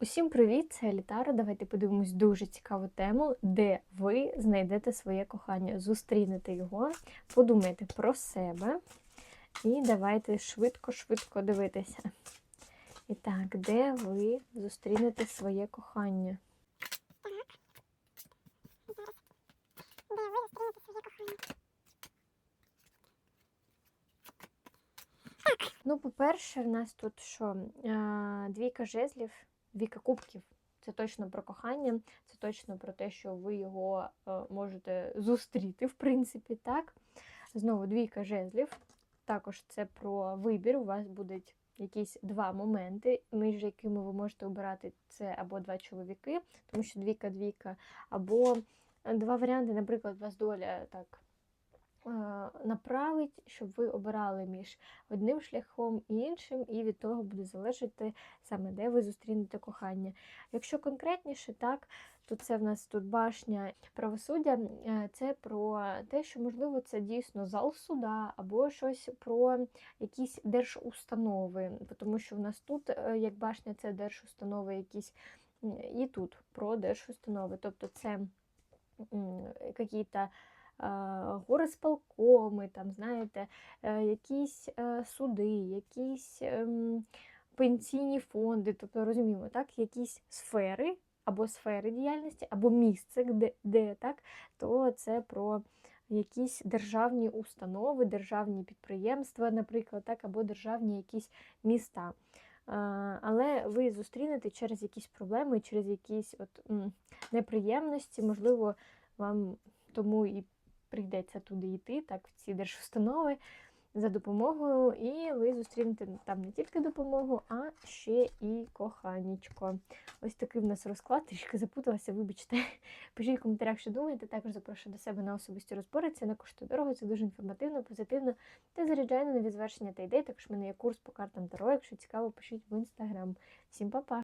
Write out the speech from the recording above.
Усім привіт! Це Елітара. Давайте подивимось дуже цікаву тему, де ви знайдете своє кохання, зустрінете його, подумайте про себе. І давайте швидко-швидко дивитися. І так, де ви зустрінете своє кохання? Ну, по-перше, в нас тут що? Двійка жезлів, двійка кубків. Це точно про кохання, це точно про те, що ви його е, можете зустріти, в принципі, так. Знову двійка жезлів. Також це про вибір. У вас будуть якісь два моменти, між якими ви можете обирати це або два чоловіки, тому що двійка-двійка, або два варіанти, наприклад, у вас доля так направить, щоб ви обирали між одним шляхом і іншим, і від того буде залежати саме де ви зустрінете кохання. Якщо конкретніше, так, то це в нас тут башня правосуддя, е, це про те, що, можливо, це дійсно зал суда, або щось про якісь держустанови, тому що в нас тут, е, як башня, це держустанови якісь, і тут про держустанови. Тобто це якісь горисполкоми, там, знаєте, е, якісь е, суди, якісь ем, пенсійні фонди, тобто розуміємо, так, якісь сфери або сфери діяльності, або місце, де, де так, то це про якісь державні установи, державні підприємства, наприклад, так, або державні якісь міста. Але ви зустрінете через якісь проблеми, через якісь от, неприємності, можливо, вам тому і прийдеться туди йти, так, в ці держустанови за допомогою, і ви зустрінете там не тільки допомогу, а ще і коханічко. Ось такий в нас розклад, трішки запуталася, вибачте. Пишіть в коментарях, що думаєте. Також запрошую до себе на особисті розбори. Це не коштує дорого, це дуже інформативно, позитивно та заряджає на нові звершення та ідеї. Також в мене є курс по картам Таро. Якщо цікаво, пишіть в інстаграм. Всім па-па!